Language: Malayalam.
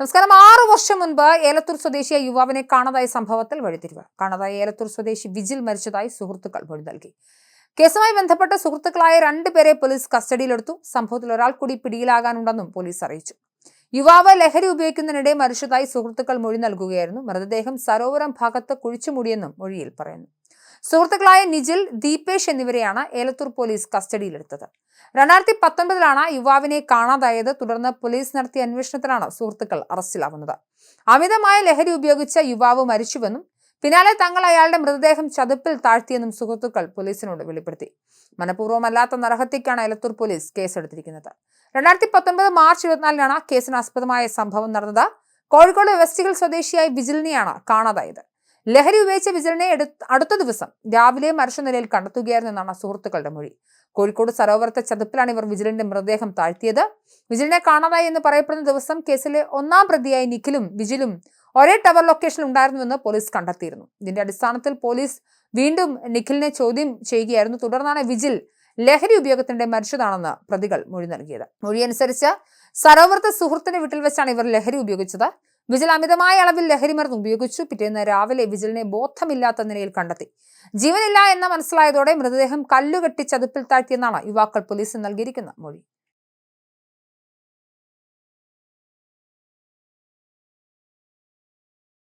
നമസ്കാരം. ആറു വർഷം മുൻപ് ഏലത്തൂർ സ്വദേശിയായ യുവാവിനെ കാണാതായ സംഭവത്തിൽ വഴിത്തിരിവ് കാണാതായ ഏലത്തൂർ സ്വദേശി വിജിൽ മരിച്ചതായി സുഹൃത്തുക്കൾ മൊഴി നൽകി. കേസുമായി ബന്ധപ്പെട്ട സുഹൃത്തുക്കളായ രണ്ടുപേരെ പോലീസ് കസ്റ്റഡിയിലെടുത്തു. സംഭവത്തിൽ ഒരാൾ കൂടി പിടിയിലാകാനുണ്ടെന്നും പോലീസ് അറിയിച്ചു. യുവാവ് ലഹരി ഉപയോഗിക്കുന്നതിനിടെ മരിച്ചതായി സുഹൃത്തുക്കൾ മൊഴി നൽകുകയായിരുന്നു. മൃതദേഹം സരോവരം ഭാഗത്ത് കുഴിച്ചുമൂടിയെന്നും മൊഴിയിൽ പറയുന്നു. സുഹൃത്തുക്കളായ നിജിൽ ദീപേഷ് എന്നിവരെയാണ് ഏലത്തൂർ പോലീസ് കസ്റ്റഡിയിലെടുത്തത്. രണ്ടായിരത്തി പത്തൊൻപതിലാണ് യുവാവിനെ കാണാതായത്. തുടർന്ന് പോലീസ് നടത്തിയ അന്വേഷണത്തിലാണ് സുഹൃത്തുക്കൾ അറസ്റ്റിലാവുന്നത്. അമിതമായ ലഹരി ഉപയോഗിച്ച യുവാവ് മരിച്ചുവെന്നും പിന്നാലെ തങ്ങൾ അയാളുടെ മൃതദേഹം ചതുപ്പിൽ താഴ്ത്തിയെന്നും സുഹൃത്തുക്കൾ പോലീസിനോട് വെളിപ്പെടുത്തി. മനഃപൂർവമല്ലാത്ത നരഹത്യക്കാണ് എലത്തൂർ പോലീസ് കേസെടുത്തിരിക്കുന്നത്. രണ്ടായിരത്തി പത്തൊൻപത് മാർച്ച് ഇരുപത്തിനാലിനാണ് കേസിന് ആസ്പദമായ സംഭവം നടന്നത്. കോഴിക്കോട് വെസ്റ്റിഗൽ സ്വദേശിയായ വിജിലിനെയാണ് കാണാതായത്. ലഹരി ഉപയോഗിച്ച എടുത്ത് അടുത്ത ദിവസം രാവിലെ മരിച്ച നിലയിൽ കണ്ടെത്തുകയായിരുന്നെന്നാണ് സുഹൃത്തുക്കളുടെ മൊഴി. കോഴിക്കോട് സരോവരത്തെ ചതുപ്പിലാണ് ഇവർ വിജിലിന്റെ മൃതദേഹം താഴ്ത്തിയത്. വിജിലിനെ കാണാതായി എന്ന് പറയപ്പെടുന്ന ദിവസം കേസിലെ ഒന്നാം പ്രതിയായി നിഖിലും വിജിലും ഒരേ ടവർ ലൊക്കേഷനിൽ ഉണ്ടായിരുന്നുവെന്ന് പോലീസ് കണ്ടെത്തിയിരുന്നു. ഇതിന്റെ അടിസ്ഥാനത്തിൽ പോലീസ് വീണ്ടും നിഖിലിനെ ചോദ്യം ചെയ്യുകയായിരുന്നു. തുടർന്നാണ് വിജിൽ ലഹരി ഉപയോഗത്തിന്റെ മരിച്ചതാണെന്ന് പ്രതികൾ മൊഴി നൽകിയത്. മൊഴിയനുസരിച്ച് സരോവരത്തെ സുഹൃത്തിന്റെ വീട്ടിൽ വെച്ചാണ് ഇവർ ലഹരി ഉപയോഗിച്ചത്. വിജിൽ അമിതമായ അളവിൽ ലഹരി മരുന്ന് ഉപയോഗിച്ചു. പിറ്റേന്ന് രാവിലെ വിജിലിനെ ബോധമില്ലാത്ത നിലയിൽ കണ്ടെത്തി. ജീവനില്ല എന്ന് മനസ്സിലായതോടെ മൃതദേഹം കല്ലുകെട്ടി ചതുപ്പിൽ താഴ്ത്തിയെന്നാണ് യുവാക്കൾ പോലീസിന് നൽകിയിരിക്കുന്ന മൊഴി.